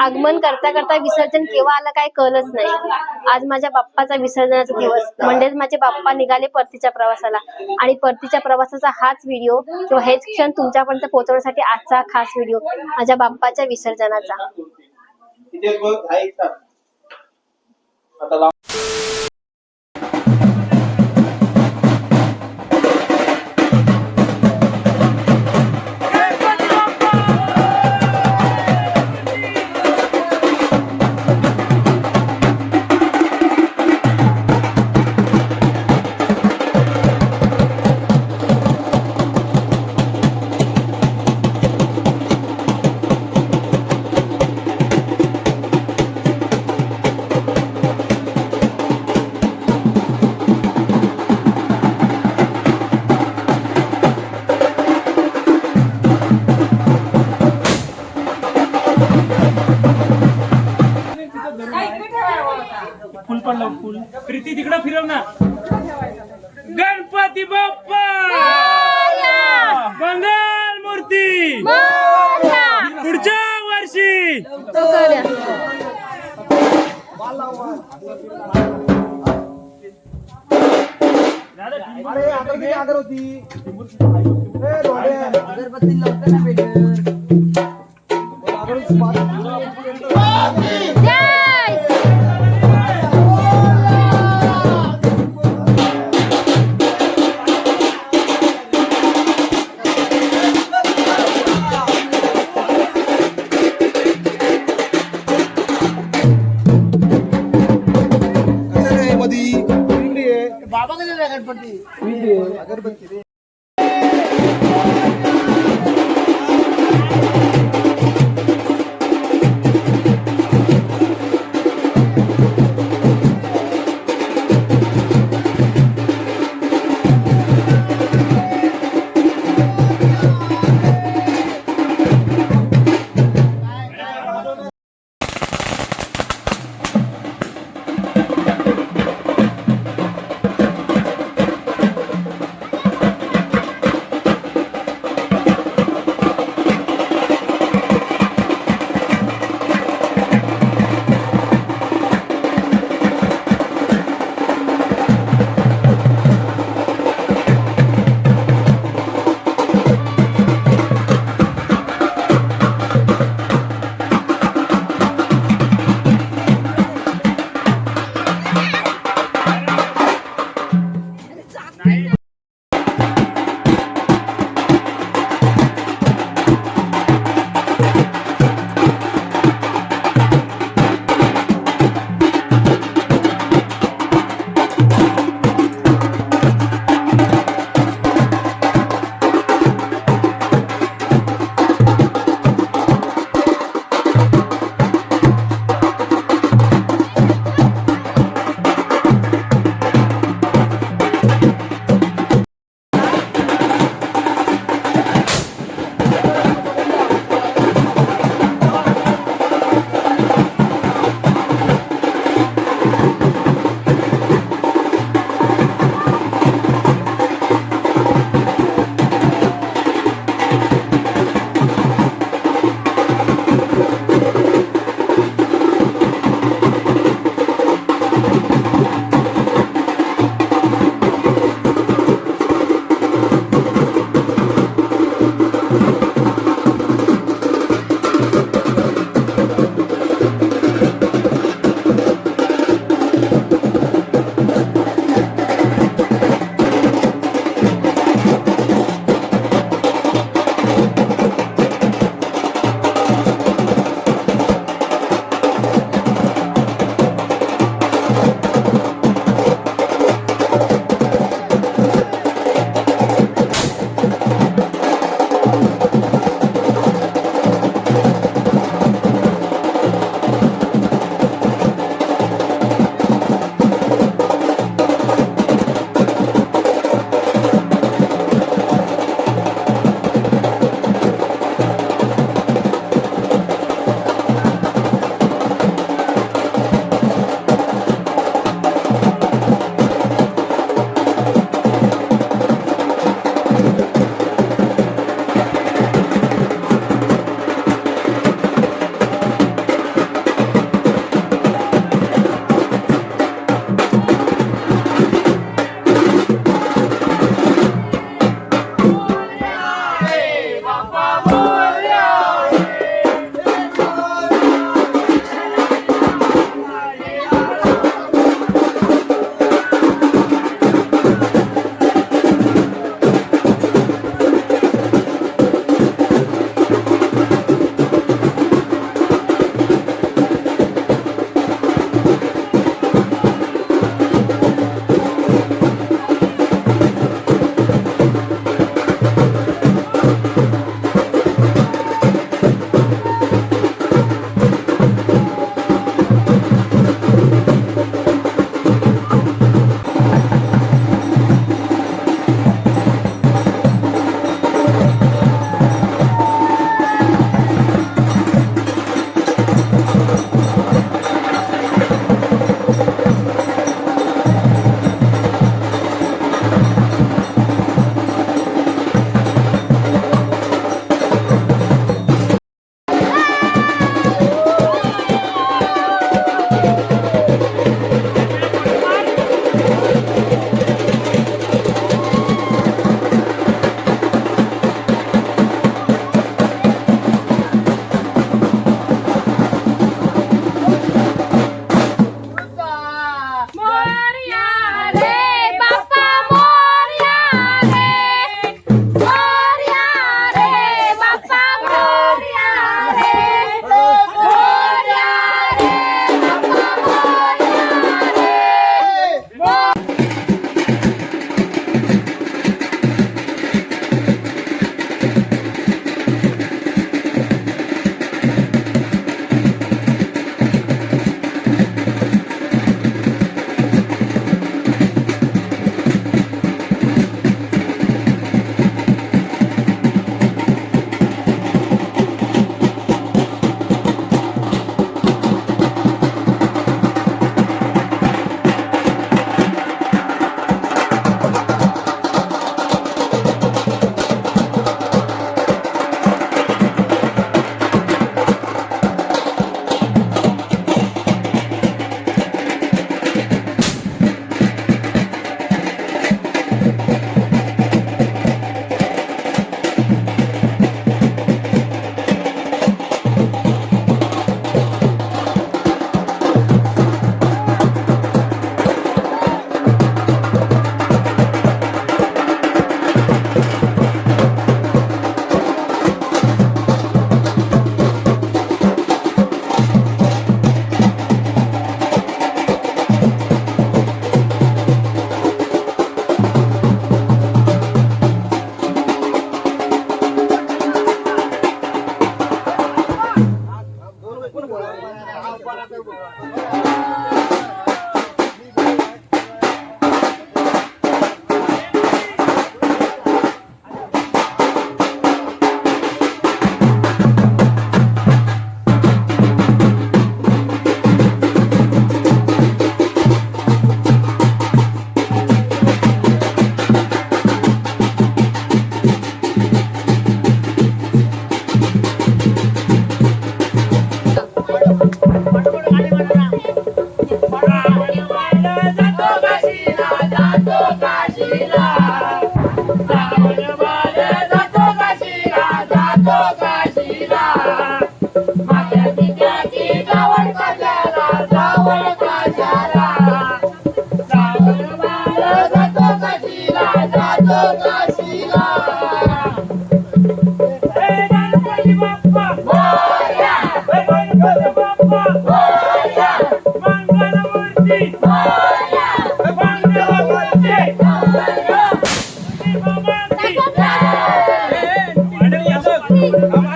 आगमन करता करता विसर्जन केव्हा आलं काय कळलंच नाही. आज माझ्या बाप्पाचा विसर्जनाचा दिवस. म्हणजेच माझे बाप्पा निघाले परतीच्या प्रवासाला. आणि परतीच्या प्रवासाचा हाच व्हिडिओ किंवा हेच क्षण तुमच्यापर्यंत पोहोचवण्यासाठी आजचा खास व्हिडिओ माझ्या बाप्पाच्या विसर्जनाचा. पडलं प्रीती तिकडं फिरव ना. गणपती बाप्पा! मंगल मूर्ती! पुढच्या वर्षी! अगरबत्ती लावताना भेट ಅಗರಬತ್ತಿ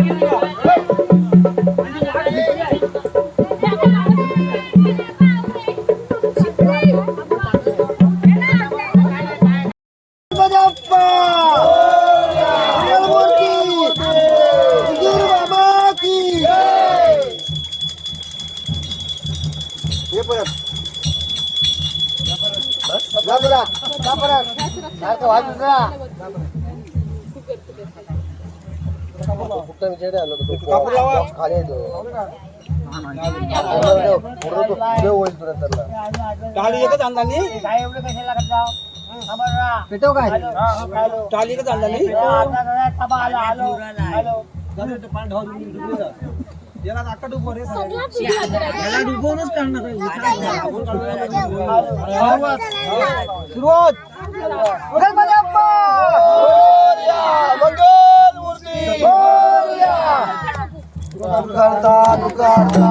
बाप्पा एकच आणला नाही? पेटव काय? एकच आणला नाही? याला नाका डुबो रे. याला डुबवूनच काढणार सुरुवात. करता दुकारता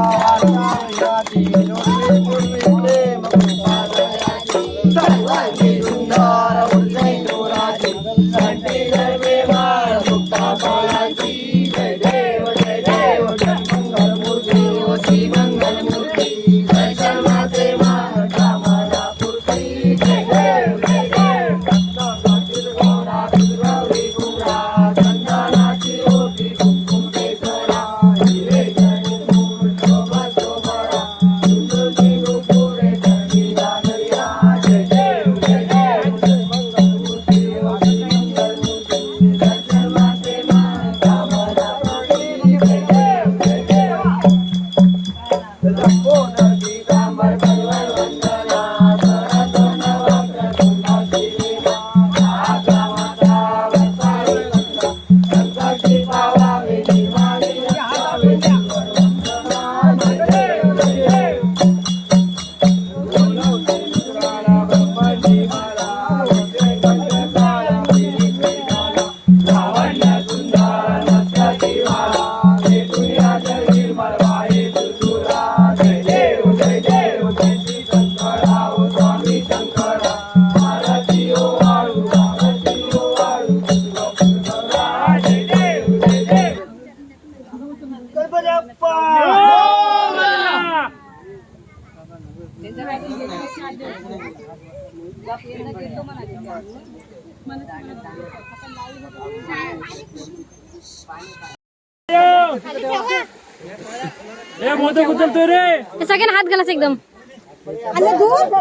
आणि दूध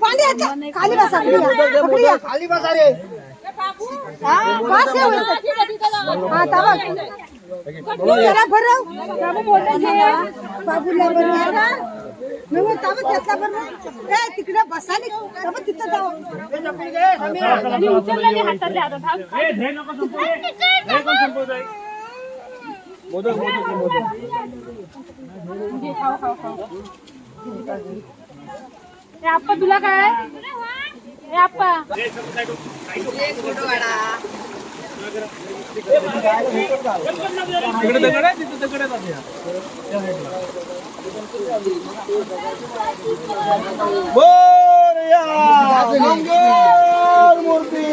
पाणी आहे. खाली बसा पकडी या. खाली बसा रे हा, बस हे होईल. हा, ताबा. जरा भरव. ताबा बोलायचे. बाबूला भरव. मी म्हणतो, ताबा घेतला भरव. ए, तिकडे बसा नी. ताबा तिथं जाऊ. ए हे नको संपू रे. हे कोण संपवतोय? आप्पा तुला काय? ए आप्पा. तिकडे दगड आहे तिथे दगड आहे तात्या. मोरया मंगल मूर्ती!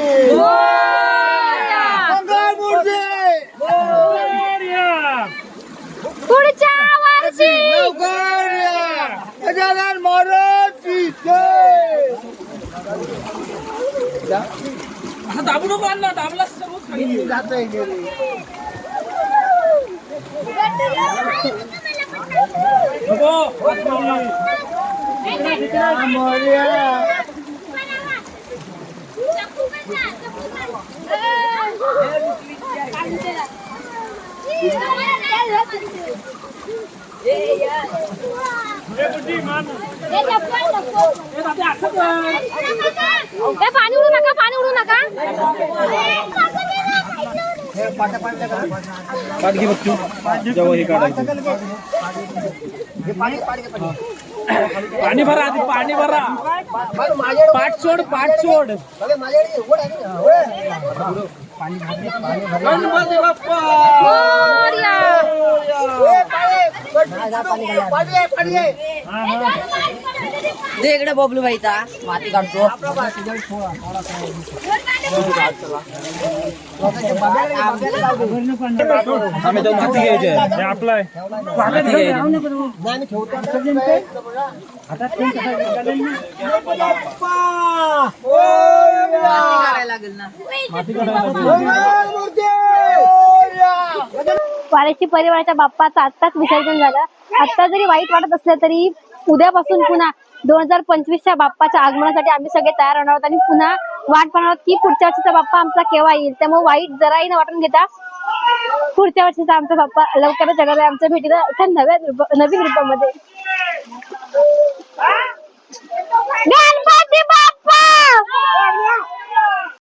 हा, दाबू नको अण्णा दाबला सर्व खाली जात आहे गेले. नको पाणी उडू नका पाणी उडू नका हे? पाठ जेव्हा हे काढायचं हे पाणी पाडके पाणी. पाणी भरा आधी पाणी भरा पाठ सोड पाठ सोड. पाणी बाप्पा ए, पाणी, पाणी, पाणी आहे, पाणी आहे. दे इकडे बबलू भाईचा. माती काढतो. लोकांच्या वाऱ्याची परिवाराच्या बाप्पाचं आत्ताच विसर्जन झालं. आता जरी वाईट वाटत असलं तरी उद्यापासून पुन्हा दोन हजार पंचवीसच्या बाप्पाच्या आगमनासाठी आम्ही सगळे तयार होणार आहोत आणि पुन्हा वाट पाहणार आहोत की पुढच्या वर्षीचा बाप्पा आमचा केव्हा येईल. त्यामुळे वाईट जराही न वाटून घेता पुढच्या वर्षीचा आमचा बाप्पा लवकरच जगाला आमच्या भेटीला नव्या नव्या नवीन रूपामध्ये गणपती बाप्पा!